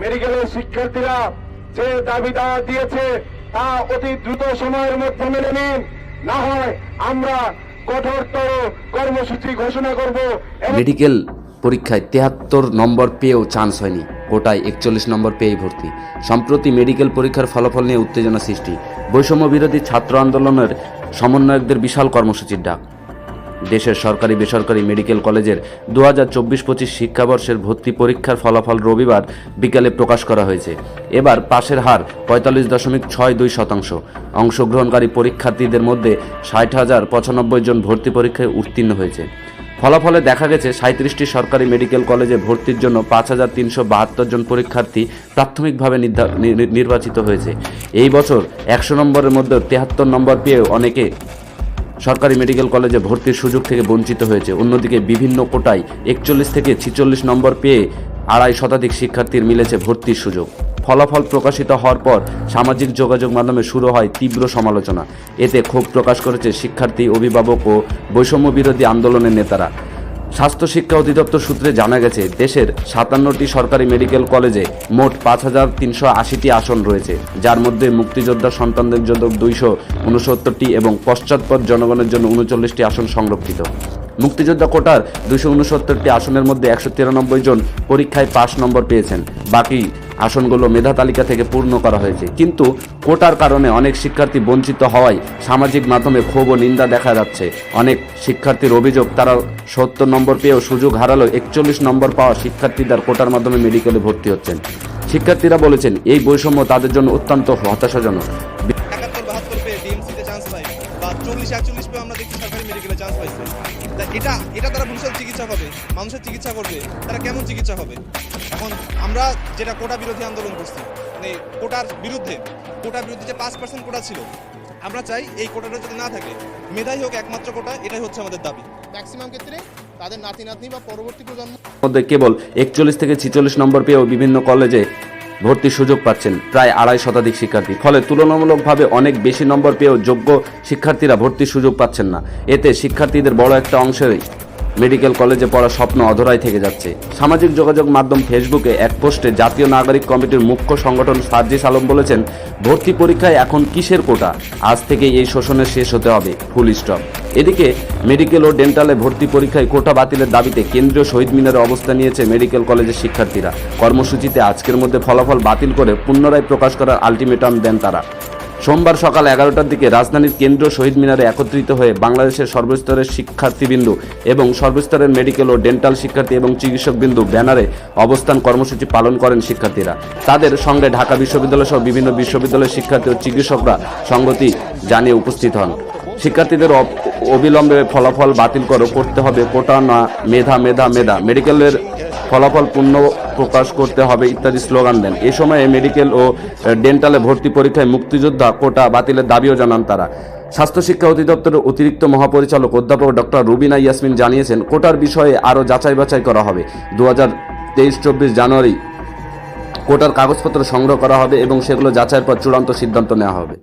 মেডিকেলের শিক্ষার্থীরা যে দাবি দাওয়া দিয়েছে তা অতি দ্রুত সময়ের মধ্যে মেনে নিন। না হয় আমরা কঠোরতর কর্মসূচি ঘোষণা করব। মেডিকেল পরীক্ষায় তেহাত্তর নম্বর পেয়েও চান্স হয়নি। কোটায় একচল্লিশ নম্বর পেয়েই ভর্তি। সম্প্রতি মেডিকেল পরীক্ষার ফলাফল নিয়ে উত্তেজনা সৃষ্টি। বৈষম্য বিরোধী ছাত্র আন্দোলনের সমন্বয়কদের বিশাল কর্মসূচির ডাক। দেশের সরকারি বেসরকারি মেডিকেল কলেজের দু হাজার চব্বিশ পঁচিশ শিক্ষাবর্ষের ভর্তি পরীক্ষার ফলাফল রবিবার বিকালে প্রকাশ করা হয়েছে। এবার পাশের হার পঁয়তাল্লিশ দশমিক ছয় দুই শতাংশ। অংশগ্রহণকারী পরীক্ষার্থীদের মধ্যে ষাট হাজার পঁচানব্বই জন ভর্তি পরীক্ষায় উত্তীর্ণ হয়েছে। ফলাফলে দেখা গেছে সাঁত্রিশটি সরকারি মেডিকেল কলেজে ভর্তির জন্য পাঁচ হাজার তিনশো বাহাত্তর জন পরীক্ষার্থী প্রাথমিকভাবে নির্বাচিত হয়েছে। এই বছর একশো নম্বরের মধ্যে তেহাত্তর নম্বর পেয়েও অনেকে সরকারি মেডিকেল কলেজে ভর্তির সুযোগ থেকে বঞ্চিত হয়েছে। অন্যদিকে বিভিন্ন কোটায় একচল্লিশ থেকে ছিচল্লিশ নম্বর পেয়ে আড়াই শতাধিক শিক্ষার্থীর মিলেছে ভর্তির সুযোগ। ফলাফল প্রকাশিত হওয়ার পর সামাজিক যোগাযোগ মাধ্যমে শুরু হয় তীব্র সমালোচনা। এতে ক্ষোভ প্রকাশ করেছে শিক্ষার্থী, অভিভাবক ও বৈষম্য বিরোধী আন্দোলনের নেতারা। স্বাস্থ্য শিক্ষা অধিদপ্তর সূত্রে জানা গেছে, দেশের সাতান্নটি সরকারি মেডিকেল কলেজে মোট পাঁচ হাজার তিনশো আশিটি আসন রয়েছে, যার মধ্যে মুক্তিযোদ্ধা সন্তানদের জন্য দুইশো উনসত্তরটি এবং পশ্চাৎপদ জনগণের জন্য উনচল্লিশটি আসন সংরক্ষিত। মুক্তিযোদ্ধা কোটার দুশো উনসত্তরটি আসনের মধ্যে একশো তিরানব্বই জন পরীক্ষায় পাশ নম্বর পেয়েছেন, বাকি আসনগুলো মেধা তালিকা থেকে পূর্ণ করা হয়েছে। কিন্তু কোটার কারণে অনেক শিক্ষার্থী বঞ্চিত হওয়ায় সামাজিক মাধ্যমে ক্ষোভ ও নিন্দা দেখা যাচ্ছে। অনেক শিক্ষার্থীর অভিযোগ, তারা সত্তর নম্বর পেয়েও সুযোগ হারালো একচল্লিশ নম্বর পাওয়া শিক্ষার্থীদের কোটার মাধ্যমে মেডিকেলে ভর্তি হচ্ছেন। শিক্ষার্থীরা বলেছেন, এই বৈষম্য তাদের জন্য অত্যন্ত হতাশাজনক। চান্স পাইছে। তা এটা এটা তারা ভবিষ্যৎ চিকিৎসা হবে মানুষের চিকিৎসা করবে তারা কেমন চিকিৎসা হবে? এখন আমরা যেটা কোটা বিরোধী আন্দোলন করছি মানে কোটার বিরুদ্ধে কোটার বিরুদ্ধে যে পাঁচ পার্সেন্ট কোটা ছিল আমরা চাই এই কোটাটা যদি না থাকে মেধাই হোক একমাত্র কোটা এটাই হচ্ছে আমাদের দাবি। ম্যাক্সিমাম ক্ষেত্রে তাদের নাতি নাতনি বা পরবর্তী প্রজন্ম মধ্যে কেবল একচল্লিশ থেকে ছিচল্লিশ নম্বর পেয়েও বিভিন্ন কলেজে ভর্তির সুযোগ পাচ্ছেন প্রায় আড়াই শতাধিক শিক্ষার্থী। ফলে তুলনামূলকভাবে অনেক বেশি নম্বর পেয়েও যোগ্য শিক্ষার্থীরা ভর্তির সুযোগ পাচ্ছেন না। এতে শিক্ষার্থীদের বড় একটা অংশেরই মেডিকেল কলেজে পড়ার স্বপ্ন অধরাই থেকে যাচ্ছে। সামাজিক যোগাযোগ মাধ্যম ফেসবুকে এক পোস্টে জাতীয় নাগরিক কমিটির মুখ্য সংগঠন সার্জিস আলম বলেছেন, ভর্তি পরীক্ষায় এখন কিসের কোটা? আজ থেকে এই শোষণের শেষ হতে হবে, ফুল স্টপ। এদিকে, মেডিকেল ও ডেন্টালে ভর্তি পরীক্ষায় কোটা বাতিলের দাবিতে কেন্দ্রীয় শহীদ মিনারে অবস্থান নিয়েছে মেডিকেল কলেজের শিক্ষার্থীরা। কর্মসূচিতে আজকের মধ্যে ফলাফল বাতিল করে পুনরায় প্রকাশ করার আলটিমেটাম দেন তারা। সোমবার সকাল এগারোটার দিকে রাজধানীর কেন্দ্র শহীদ মিনারে একত্রিত হয়ে বাংলাদেশের সর্বস্তরের শিক্ষার্থীবৃন্দ এবং সর্বস্তরের মেডিকেল ও ডেন্টাল শিক্ষার্থী এবং চিকিৎসকবৃন্দ ব্যানারে অবস্থান কর্মসূচি পালন করেন শিক্ষার্থীরা। তাদের সঙ্গে ঢাকা বিশ্ববিদ্যালয় সহ বিভিন্ন বিশ্ববিদ্যালয়ের শিক্ষার্থী ও চিকিৎসকরা সংগতি জানিয়ে উপস্থিত হন। শিক্ষার্থীদের অবিলম্বে ফলাফল বাতিল করো, করতে হবে কোটা না, মেধা মেধা মেধা। মেডিকেলের ফলাফল পূর্ণ প্রকাশ করতে হবে ইত্যাদি স্লোগান দেন। এ সময়ে মেডিকেল ও ডেন্টালে ভর্তি পরীক্ষায় মুক্তিযোদ্ধা কোটা বাতিলের দাবিও জানান তারা। স্বাস্থ্য শিক্ষা অধিদপ্তরের অতিরিক্ত মহাপরিচালক অধ্যাপক ডক্টর রুবিনা ইয়াসমিন জানিয়েছেন, কোটার বিষয়ে আরও যাচাই বাছাই করা হবে। দু হাজার তেইশ চব্বিশ জানুয়ারি কোটার কাগজপত্র সংগ্রহ করা হবে এবং সেগুলো যাচাইয়ের পর চূড়ান্ত সিদ্ধান্ত নেওয়া হবে।